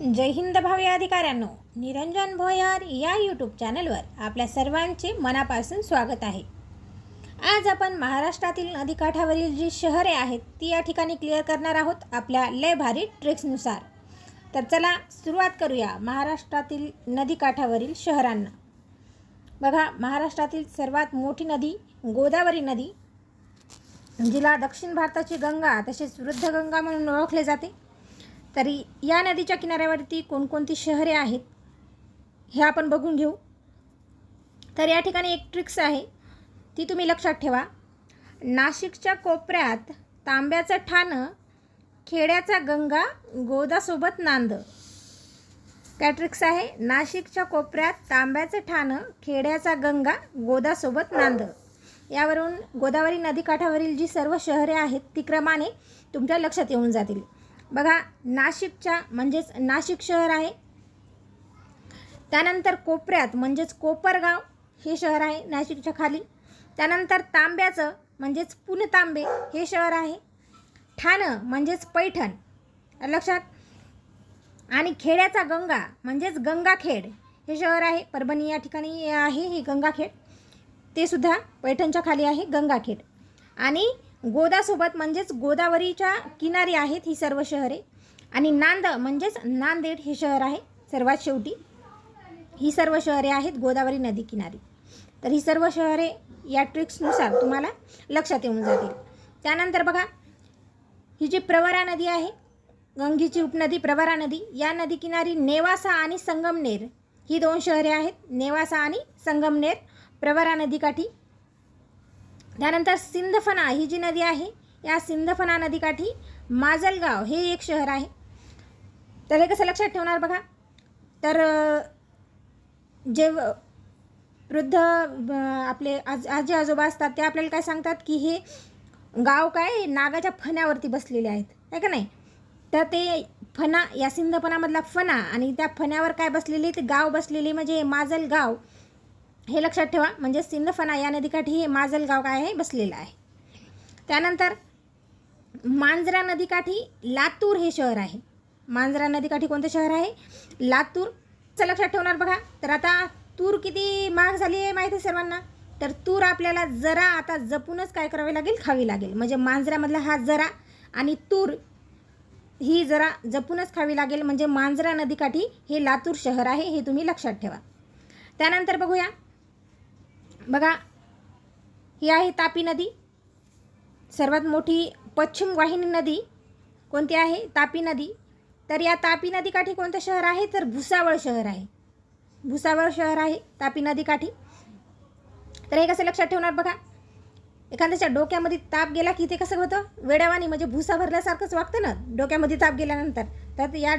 जय हिंद भावी अधिकाऱ्यांनो निरंजन भोयार या यूट्यूब चॅनलवर आपल्या सर्वांचे मनापासून स्वागत आहे. आज आपण महाराष्ट्रातील नदीकाठावरील जी शहरे आहेत ती या ठिकाणी क्लिअर करणार आहोत आपल्या लय भारी ट्रिक्सनुसार तर चला सुरुवात करूया महाराष्ट्रातील नदीकाठावरील शहरांना. बघा महाराष्ट्रातील सर्वात मोठी नदी गोदावरी नदी जिला दक्षिण भारताची गंगा तसेच वृद्ध गंगा म्हणून ओळखले जाते. तरी या नदीच्या किनाऱ्यावरती कोणकोणती शहरे आहेत हे आपण बघून घेऊ. तर या ठिकाणी एक ट्रिक्स आहे ती तुम्ही लक्षात ठेवा. नाशिकच्या कोपऱ्यात तांब्याचं ठाणं खेड्याचा गंगा गोदासोबत नांद. काय ट्रिक्स आहे? नाशिकच्या कोपऱ्यात तांब्याचं ठाणं खेड्याचा गंगा गोदासोबत नांद. यावरून गोदावरी नदीकाठावरील जी सर्व शहरे आहेत ती क्रमाने तुमच्या लक्षात येऊन जातील. बघा नाशिकच्या म्हणजेच नाशिक शहर आहे. त्यानंतर कोपऱ्यात म्हणजेच कोपरगाव हे शहर आहे नाशिकच्या खाली. त्यानंतर तांब्याचं म्हणजेच पुणतांबे हे शहर आहे. ठाणं म्हणजेच पैठण. लक्षात? आणि खेड्याचा गंगा म्हणजेच गंगाखेड हे शहर आहे. परभणी या ठिकाणी आहे हे गंगाखेड. ते सुद्धा पैठणच्या खाली आहे गंगाखेड. आणि गोदासोबत म्हणजेच गोदावरीच्या किनारी आहेत ही सर्व शहरे. आणि नांद म्हणजेच नांदेड हे शहर आहे सर्वात शेवटी. ही सर्व शहरे आहेत गोदावरी नदी किनारी. तर ही सर्व शहरे या ट्रिक्सनुसार तुम्हाला लक्षात येऊन जातील. त्यानंतर बघा ही जी प्रवरा नदी आहे गंगीची उपनदी प्रवरा नदी या नदी किनारी नेवासा आणि संगमनेर ही दोन शहरे आहेत नेवासा आणि संगमनेर प्रवरा नदीकाठी. त्यानंतर सिंदफणा ही जी नदी आहे या सिंदफणा नदीकाठी माजलगाव हे एक शहर आहे. तर हे कसं लक्षात ठेवणार बघा? तर जे वृद्ध आपले आज आजी आजोबा असतात ते आपल्याला काय सांगतात की हे गाव काय? नागाच्या फण्यावरती बसलेले आहेत. आहे का नाही? तर ते फणा या सिंधफणामधला फणा आणि त्या फण्यावर काय बसलेले? ते गाव बसलेले म्हणजे माजलगाव. माजल गाव हे लक्षात ठेवा म्हणजे सिंधफणा या नदीकाठी हे माजल गाव काय आहे? बसलेलं आहे. त्यानंतर मांजरा नदीकाठी लातूर हे शहर आहे. मांजरा नदीकाठी कोणतं शहर आहे? लातूर. चं लक्षात ठेवणार बघा. तर आता तूर किती महाग झाली आहे माहिती आहे सर्वांना? तर तूर आपल्याला जरा आता जपूनच काय करावे लागेल? खावी लागेल. म्हणजे मांजऱ्यामधला हा जरा आणि तूर ही जरा जपूनच खावी लागेल. म्हणजे मांजरा नदीकाठी हे लातूर शहर आहे हे तुम्ही लक्षात ठेवा. त्यानंतर बघूया. बघा ही आहे तापी नदी. सर्वात मोठी पश्चिम वाहिनी नदी कोणती आहे? तापी नदी. तर या तापी नदीकाठी कोणतं शहर आहे? तर भुसावळ शहर आहे. भुसावळ शहर आहे तापी नदीकाठी. तर हे कसं लक्षात ठेवणार बघा? एखाद्याच्या डोक्यामध्ये ताप गेला की ते कसं होतं? वेड्यावानी म्हणजे भुसा भरल्यासारखंच वागतं ना? डोक्यामध्ये ताप गेल्यानंतर. तर या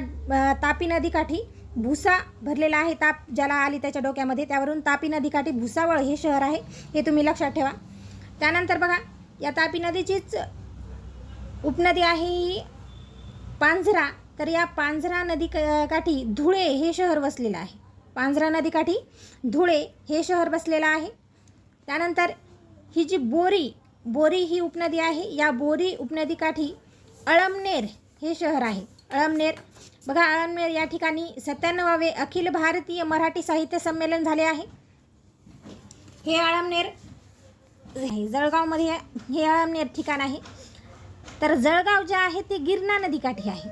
तापी नदीकाठी भुसा भरलेला आहे ताप ज्याला आली त्याच्या डोक्यामध्ये. त्यावरून तापी नदीकाठी भुसावळ हे शहर आहे हे तुम्ही लक्षात ठेवा. त्यानंतर बघा या तापी नदीचीच उपनदी आहे ही पांझरा. तर या पांझरा नदी काठी धुळे हे शहर वसलेलं आहे. पांझरा नदीकाठी धुळे हे शहर बसलेलं आहे. त्यानंतर ही जी बोरी बोरी ही उपनदी आहे. या बोरी उपनदीकाठी अळमनेर हे शहर आहे. अळमनेर. बघा अळमनेर या ठिकाणी सत्त्याण्णवावे अखिल भारतीय मराठी साहित्य संमेलन झाले आहे. हे अळमनेर हे जळगावमध्ये हे अळमनेर ठिकाण आहे. तर जळगाव जे आहे ते गिरणा नदीकाठी आहे.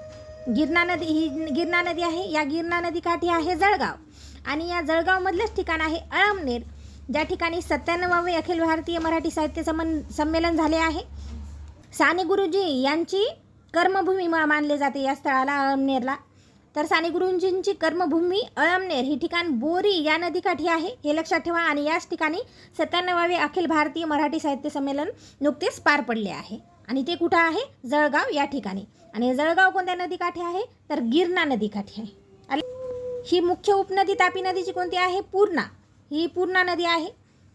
गिरणा नदी ही गिरणा नदी आहे. या गिरणा नदीकाठी आहे जळगाव. आणि या जळगावमधलंच ठिकाण आहे अळमनेर ज्या ठिकाणी सत्त्याण्णवावे अखिल भारतीय मराठी साहित्य समन संमेलन झाले आहे. साने गुरुजी यांची कर्मभूमी मानले जाते या स्थळाला अळमनेरला. तर सानेगुरुजींची कर्मभूमी अळमनेर ही ठिकाण बोरी या नदीकाठी आहे. हे लक्षात ठेवा आणि याच ठिकाणी सत्त्याण्णवावे अखिल भारतीय मराठी साहित्य संमेलन नुकतेच पार पडले आहे. आणि ते कुठं आहे? जळगाव या ठिकाणी. आणि जळगाव कोणत्या नदीकाठी आहे? तर गिरणा नदीकाठी आहे. ही मुख्य उपनदी तापी नदीची कोणती आहे? पूर्णा. ही पूर्णा नदी आहे.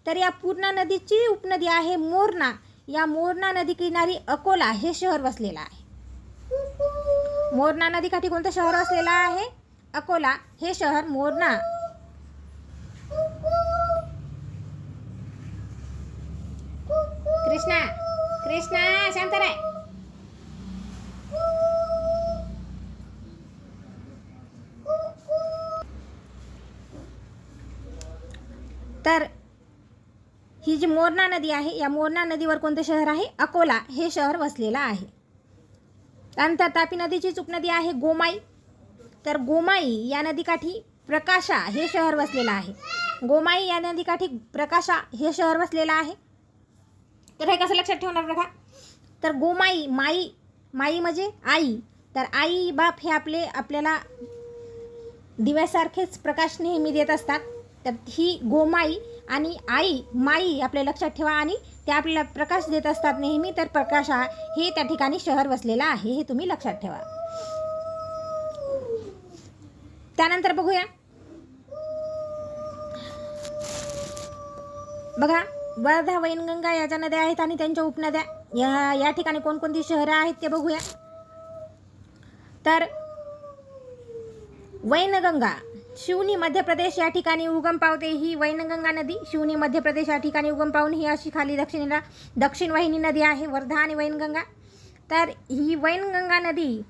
तर या पूर्णा नदीची उपनदी आहे मोरणा या मोरणा नदी किनारी अकोला हे शहर वसलेलं आहे. मोरणा नदीकाठी कोणतं शहर असलेलं आहे? अकोला. हे शहर मोरणा. कृष्णा. कृष्णा शांत राय तर ही जी मोरणा नदी आहे या मोरणा नदीवर कोणतं शहर आहे? अकोला. हे शहर वसलेलं आहे. त्यानंतर तापी नदीचीच उपनदी आहे गोमाई. तर गोमाई या नदीकाठी प्रकाशा हे शहर वसलेलं आहे. गोमाई या नदीकाठी प्रकाशा हे शहर वसलेलं आहे. तर हे कसं लक्षात ठेवणार बघा? तर गोमाई माई माई म्हणजे आई. तर आई बाप हे आपले आपल्याला दिव्यासारखेच प्रकाश नेहमी देत असतात. तर ही गोमाई आणि आई माई आपल्या लक्षात ठेवा आणि ते आपल्याला प्रकाश देत असतात नेहमी तर प्रकाश हे त्या ठिकाणी शहर वसलेलं आहे हे तुम्ही लक्षात ठेवा. त्यानंतर बघूया. बघा वर्धा वैनगंगा या ज्या नद्या आहेत आणि त्यांच्या उपनद्या या या ठिकाणी कोणकोणती शहरं आहेत ते बघूया. तर वैनगंगा शिवनी मध्य प्रदेश या ठिकाणी उगम पावते. ही वैनगंगा नदी शिवनी मध्य प्रदेश या ठिकाणी उगम पावून ही अशी खाली दक्षिणेला दक्षिण वाहिनी नदी आहे वर्धा आणि वैनगंगा. तर ही वैनगंगा नदी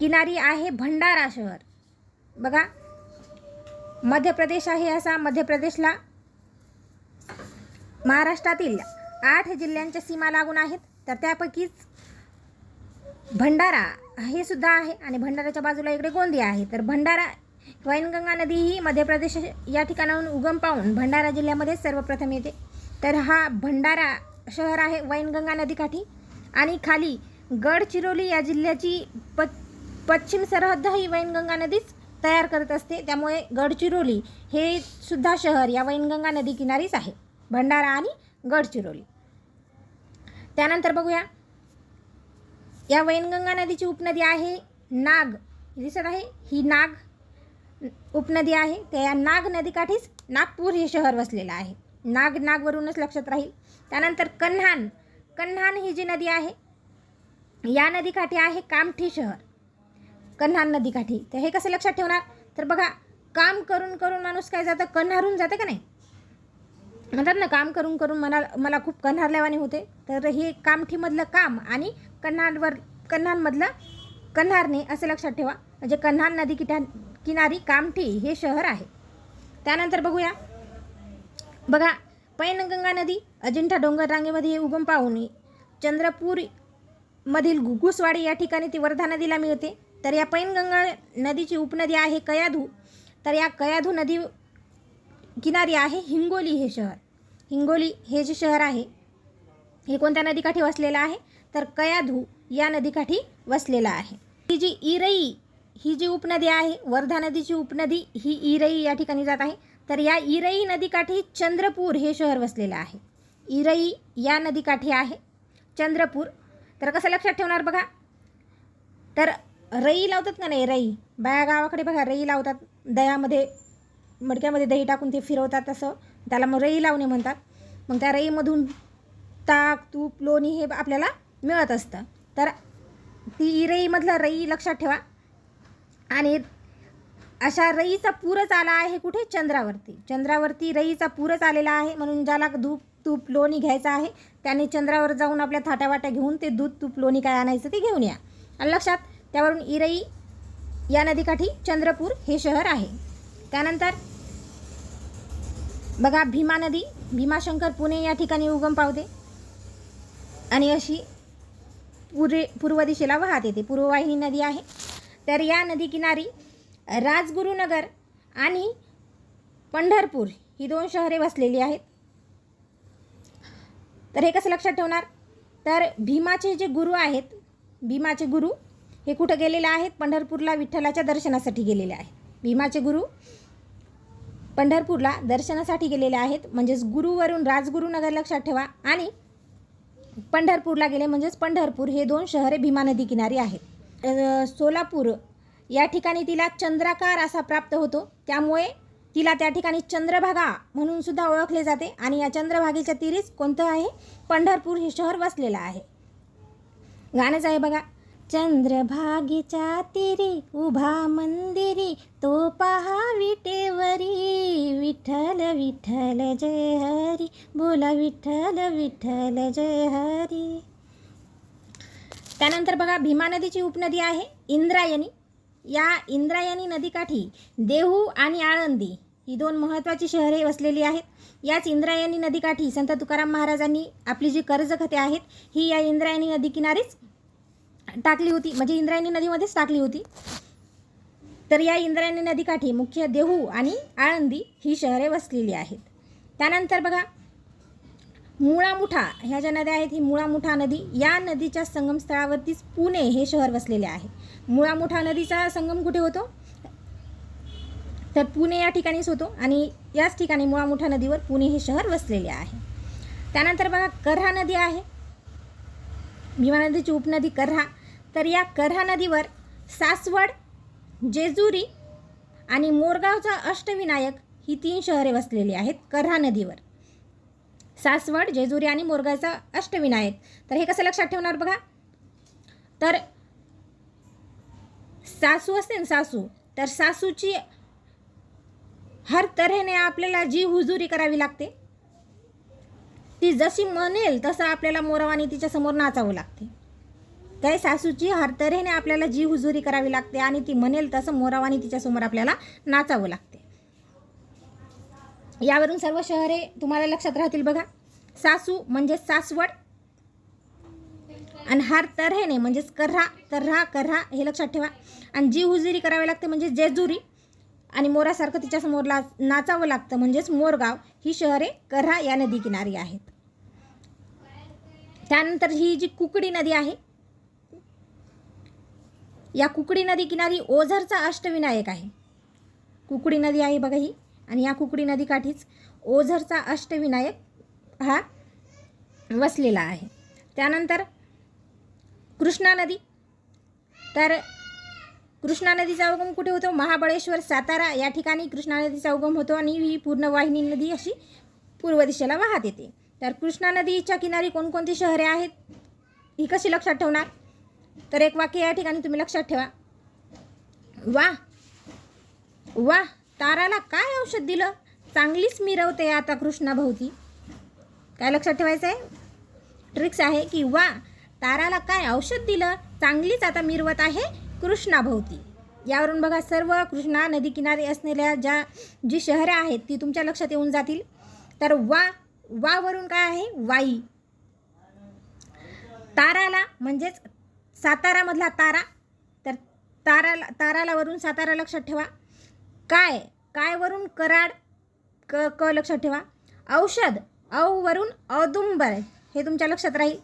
किनारी आहे भंडारा शहर. बघा मध्य प्रदेश आहे असा मध्य प्रदेशला महाराष्ट्रातील आठ जिल्ह्यांच्या सीमा लागून आहेत. तर त्यापैकीच भंडारा हे सुद्धा आहे आणि भंडाराच्या बाजूला इकडे गोंदिया आहे. तर भंडारा वैनगंगा नदी ही मध्य प्रदेश या ठिकाणाहून उगम पावून भंडारा जिल्ह्यामध्ये सर्वप्रथम येते. तर हा भंडारा शहर आहे वैनगंगा नदीकाठी आणि खाली गडचिरोली या जिल्ह्याची प पश्चिम सरहद्द ही वैनगंगा नदीच तयार करत असते. त्यामुळे गडचिरोली हे सुद्धा शहर या वैनगंगा नदी किनारीच आहे. भंडारा आणि गडचिरोली. त्यानंतर बघूया. या वैनगंगा नदीची उपनदी आहे नाग. दिसत आहे? ही नाग उपनदी आहे. त्या या नाग नदीकाठीच नागपूर हे शहर वसलेलं आहे. नाग नागवरूनच लक्षात राहील. त्यानंतर कन्हान. कन्हान ही जी नदी आहे या नदीकाठी आहे कामठी शहर. कन्हान नदीकाठी. तर हे कसं लक्षात ठेवणार? तर बघा काम करून करून माणूस काय जातं? कन्हारून जातं का नाही? म्हणतात ना काम करून करून मला मला खूप कन्हारल्यावाने होते. तर हे कामठीमधलं काम आणि कन्हारवर कन्हानमधलं कन्हारने असं लक्षात ठेवा. म्हणजे कन्हान नदी किठा किनारी कामठी हे शहर आहे. त्यानंतर बघूया. बघा पैनगंगा नदी अजिंठा डोंगर रांगेमध्ये उगम पाहून चंद्रपूर मधील घुगुसवाडी या ठिकाणी ती वर्धा नदीला मिळते. तर या पैनगंगा नदीची उपनदी आहे कयाधू. तर या कयाधू नदी किनारी आहे हिंगोली हे शहर. हिंगोली हे जे शहर आहे हे कोणत्या नदीकाठी वसलेलं आहे? तर कयाधू या नदीकाठी वसलेलं आहे. ती जी इरई ही जी उपनदी आहे वर्धा नदीची उपनदी ही इरई या ठिकाणी जात आहे. तर या इरई नदीकाठी चंद्रपूर हे शहर वसलेलं आहे. इरई या नदीकाठी आहे चंद्रपूर. तर कसं लक्षात ठेवणार बघा? तर रई लावतात का नाही रई? बाया गावाकडे बघा रई लावतात. दह्यामध्ये मडक्यामध्ये दही टाकून ते फिरवतात तसं. त्याला मग रई लावणे म्हणतात. मग त्या रईमधून ताक तूप लोणी हे आपल्याला मिळत असतं. तर ती इरईमधलं रई लक्षात ठेवा. आणि अशा रईचा पूरच आला आहे कुठे? चंद्रावरती. चंद्रावरती रईचा पूरच आलेला आहे म्हणून ज्याला धूप तूप लोणी घ्यायचं आहे त्याने चंद्रावर जाऊन आपल्या थाट्यावाट्या घेऊन ते दूध तूप लोणी काय आणायचं ते घेऊन या. आणि लक्षात त्यावरून इरई या नदीकाठी चंद्रपूर हे शहर आहे. त्यानंतर बघा भीमा नदी भीमाशंकर पुणे या ठिकाणी उगम पावते. आणि अशी पुरे पूर्व दिशेला वाहत येते. पूर्ववाहिनी नदी आहे. तर या नदीकिनारी राजगुरुनगर आणि पंढरपूर ही दोन शहरे वसलेली आहेत. तर हे कसं लक्षात ठेवणार? तर भीमाचे जे गुरु आहेत भीमाचे गुरु हे कुठं गेलेले आहेत? पंढरपूरला विठ्ठलाच्या दर्शनासाठी गेलेले आहेत. भीमाचे गुरु पंढरपूरला दर्शनासाठी गेलेले आहेत. म्हणजेच गुरुवरून राजगुरुनगर लक्षात ठेवा. आणि पंढरपूरला गेले म्हणजेच पंढरपूर हे दोन शहरे भीमा नदी किनारी आहेत. सोलापूर या ठिकाणी तिला चंद्राकार असा प्राप्त होतो. त्यामुळे तिला त्या ठिकाणी चंद्रभागा म्हणून सुद्धा ओळखले जाते आणि या चंद्रभागेच्या तिरीच कोणतं आहे? पंढरपूर हे शहर वसलेलं आहे. गाणंच आहे बघा. चंद्रभागेच्या तिरी उभा मंदिरी तो पहा विटेवरी. विठ्ठल विठ्ठल जय हरी. बोला विठ्ठल विठ्ठल जय हरी. त्यानंतर बघा भीमा नदीची उपनदी आहे इंद्रायणी. या इंद्रायणी नदीकाठी देहू आणि आळंदी ही दोन महत्त्वाची शहरे वसलेली आहेत. याच इंद्रायणी नदीकाठी संत तुकाराम महाराजांनी आपली जी कर्जखते आहेत ही या इंद्रायणी नदी किनारीच टाकली होती. म्हणजे इंद्रायणी नदीमध्येच टाकली होती. तर या इंद्रायणी नदीकाठी मुख्य देहू आणि आळंदी ही शहरे वसलेली आहेत. त्यानंतर बघा मुळामुठा ह्या ज्या नद्या आहेत ही मुळामुठा नदी या नदीच्या संगमस्थळावरतीच पुणे हे शहर वसलेले आहे. मुळामुठा नदीचा संगम कुठे होतो? तर पुणे या ठिकाणीच होतो आणि याच ठिकाणी मुळामुठा नदीवर पुणे हे शहर वसलेले आहे. त्यानंतर बघा करहा नदी आहे. भीमा नदीची उपनदी करहा. तर या करहा नदीवर सासवड जेजुरी आणि मोरगावचा अष्टविनायक ही तीन शहरे वसलेली आहेत करहा नदीवर. सासवड जेजुरी आणि मोरगावचा अष्टविनायक. तर हे कसं लक्षात ठेवणार बघा? तर सासू असते ना सासू तर सासूची हर तऱ्हेने आपल्याला जी हुजुरी करावी लागते ती जशी म्हणेल तसं आपल्याला मोरवानी तिच्या समोर नाचावं लागते. काय सासूची हर तऱ्हेने आपल्याला जी हुजुरी करावी लागते आणि ती म्हणेल तसं मोरावानी तिच्यासमोर आपल्याला नाचावं लागते. यावरून सर्व शहरे तुम्हाला लक्षात राहतील बघा. सासू म्हणजे सासवड आणि हार तऱ्हेने म्हणजेच कर्हा तर्हा कर्हा हे लक्षात ठेवा. आणि जी हुजुरी करावी लागते म्हणजे जेजुरी आणि मोरासारखं तिच्यासमोर ला नाचावं लागतं म्हणजेच मोरगाव ही शहरे कर्हा या नदी किनारी आहेत. त्यानंतर ही जी कुकडी नदी आहे या कुकडी नदी किनारी ओझरचा अष्टविनायक आहे. कुकडी नदी आहे बघा ही. आणि या कुकडी नदीकाठीच ओझरचा अष्टविनायक हा वसलेला आहे. त्यानंतर कृष्णा नदी. तर कृष्णा नदीचा उगम कुठे होतो? महाबळेश्वर सातारा या ठिकाणी कृष्णा नदीचा उगम होतो आणि ही पूर्ण वाहिनी नदी अशी पूर्व दिशेला वाहत येते. तर कृष्णा नदीच्या किनारी कोणकोणती शहरे आहेत? ही कशी लक्षात ठेवणार? तर एक वाक्य या ठिकाणी तुम्ही लक्षात ठेवा. वा वा ताराला काय औषध दिलं? चांगलीच मिरवते आता कृष्णाभोवती काय लक्षात ठेवायचं आहे ट्रिक्स आहे की वा ताराला काय औषध दिलं? चांगलीच आता मिरवत आहे कृष्णाभोवती यावरून बघा सर्व कृष्णा नदी किनारी असलेल्या ज्या जी शहरं आहेत ती तुमच्या लक्षात येऊन जातील. तर वा वावरून काय आहे? वाई. ताराला म्हणजेच सातारामधला तारा. तर ताराला ताराला वरून सातारा लक्षात ठेवा. काय? कायवरून कराड? क क लक्षात ठेवा. औषध औवरून औदुंबर. हे तुमच्या लक्षात राहील.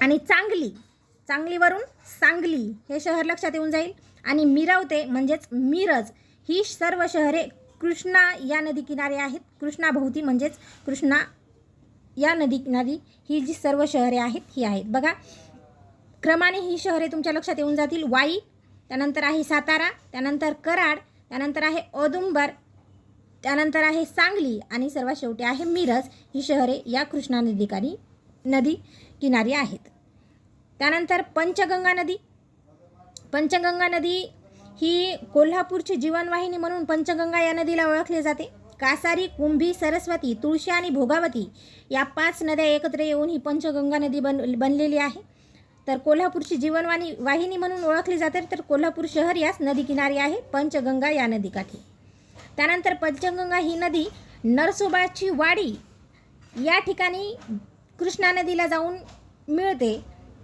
आणि चांगली चांगलीवरून सांगली. हे शहर लक्षात येऊन जाईल. आणि मिरवते म्हणजेच मिरज. ही सर्व शहरे कृष्णा या नदी किनारी आहेत. कृष्णाभोवती म्हणजेच कृष्णा या नदी किनारी. ही जी सर्व शहरे आहेत ही आहेत. बघा क्रमाने ही शहरे तुमच्या लक्षात येऊन जातील. वाई त्यानंतर आहे सातारा त्यानंतर कराड त्यानंतर आहे औदुंबर त्यानंतर आहे सांगली आणि सर्वात शेवटी आहे मिरज. ही शहरे या कृष्णा नदीकारी नदी किनारी आहेत. त्यानंतर पंचगंगा नदी. पंचगंगा नदी ही कोल्हापूरची जीवनवाहिनी म्हणून पंचगंगा या नदीला ओळखले जाते. कासारी कुंभी सरस्वती तुळशी आणि भोगावती या पाच नद्या एकत्र येऊन ही पंचगंगा नदी बन बनलेली आहे. तर कोल्हापूरची जीवनवाणी वाहिनी म्हणून ओळखली जाते तर कोल्हापूर शहर याच नदीकिनारी आहे पंचगंगा या नदीकाठी. त्यानंतर पंचगंगा ही नदी नरसोबाची वाडी या ठिकाणी कृष्णा नदीला जाऊन मिळते.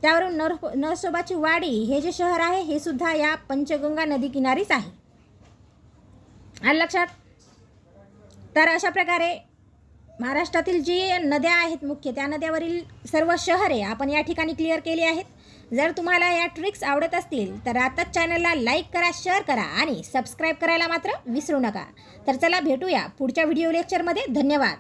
त्यावरून नर नरसोबाची वाडी हे जे शहर आहे हे सुद्धा या पंचगंगा नदी किनारीच आहे. आलं लक्षात तर अशा प्रकारे महाराष्ट्रातील जी नद्या आहेत मुख्य त्या नद्यावरील सर्व शहरे आपण या ठिकाणी क्लिअर केली आहेत. जर तुम्हाला या ट्रिक्स आवडत असतील तर आताच चॅनलला लाईक करा शेअर करा आणि सबस्क्राईब करायला मात्र विसरू नका. तर चला भेटूया पुढच्या व्हिडिओ लेक्चरमध्ये धन्यवाद.